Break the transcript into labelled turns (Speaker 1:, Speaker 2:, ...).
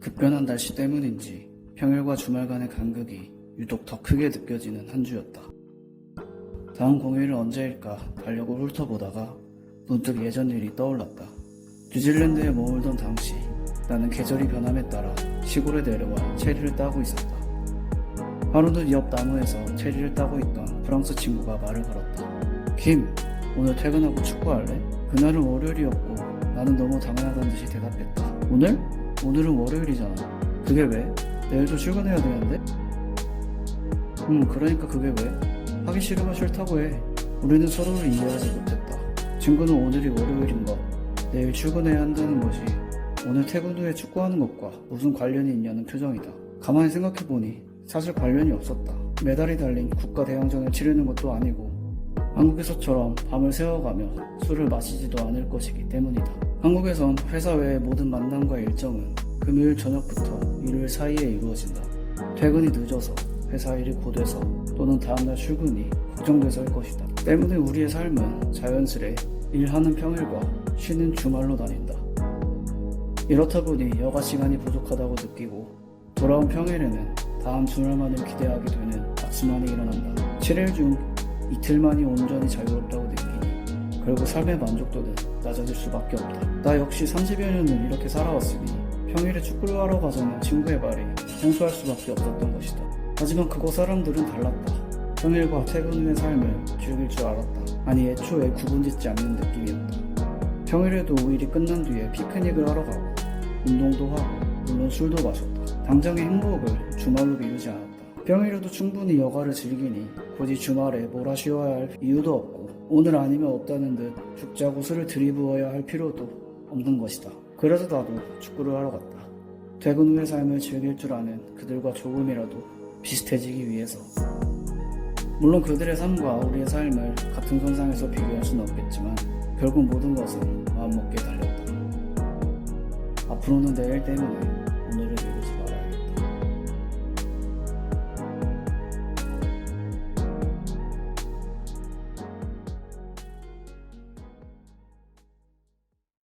Speaker 1: 급변한 날씨 때문인지 평일과 주말 간의 간극이 유독 더 크게 느껴지는 한 주였다. 다음 공휴일은 언제일까 달력을 훑어보다가 문득 예전 일이 떠올랐다. 뉴질랜드에 머물던 당시 나는 계절이 변함에 따라 시골에 내려와 체리를 따고 있었다. 하루는 옆 나무에서 체리를 따고 있던 프랑스 친구가 말을 걸었다. 김, 오늘 퇴근하고 축구할래? 그날은 월요일이었고 나는 너무 당연하다는 듯이 대답했다. 오늘? 오늘은 월요일이잖아. 그게 왜? 내일도 출근해야 되는데? 음, 그러니까 그게 왜? 하기 싫으면 싫다고 해. 우리는 서로를 이해하지 못했다. 친구는 오늘이 월요일인 것, 내일 출근해야 한다는 것이 오늘 퇴근 후에 축구하는 것과 무슨 관련이 있냐는 표정이다. 가만히 생각해보니 사실 관련이 없었다. 메달이 달린 국가 대항전을 치르는 것도 아니고 한국에서처럼 밤을 새워가며 술을 마시지도 않을 것이기 때문이다. 한국에선 회사 외의 모든 만남과 일정은 금요일 저녁부터 일요일 사이에 이루어진다. 퇴근이 늦어서 회사 일이 고돼서 또는 다음날 출근이 걱정돼서일 것이다. 때문에 우리의 삶은 자연스레 일하는 평일과 쉬는 주말로 나뉜다. 이렇다 보니 여가 시간이 부족하다고 느끼고 돌아온 평일에는 다음 주말만을 기대하게 되는 악순환이 일어난다. 7일 중 이틀만이 온전히 자유롭다고 느끼 니 결국 삶의 만족도는 낮아질 수밖에 없다. 나 역시 30여 년을 이렇게 살아왔으니 평일에 축구를 하러 가자는 친구의 말이 생소할 수밖에 없었던 것이다. 하지만 그곳 사람들은 달랐다. 평일과 퇴근 후의 삶을 즐길 줄 알았다. 아니 애초에 구분짓지 않는 느낌이었다. 평일에도 일이 끝난 뒤에 피크닉을 하러 가고 운동도 하고 물론 술도 마셨다. 당장의 행복을 주말로 미루지 않았다. 평일에도 충분히 여가를 즐기니 굳이 주말에 몰아 쉬어야 할 이유도 없고 오늘 아니면 없다는 듯 죽자고 술을 들이부어야 할 필요도 없는 것이다. 그래서 나도 축구를 하러 갔다. 퇴근 후의 삶을 즐길 줄 아는 그들과 조금이라도 비슷해지기 위해서. 물론 그들의 삶과 우리의 삶을 같은 선상에서 비교할 수는 없겠지만 결국 모든 것은 마음먹기에 달렸다. 앞으로는 내일 때문에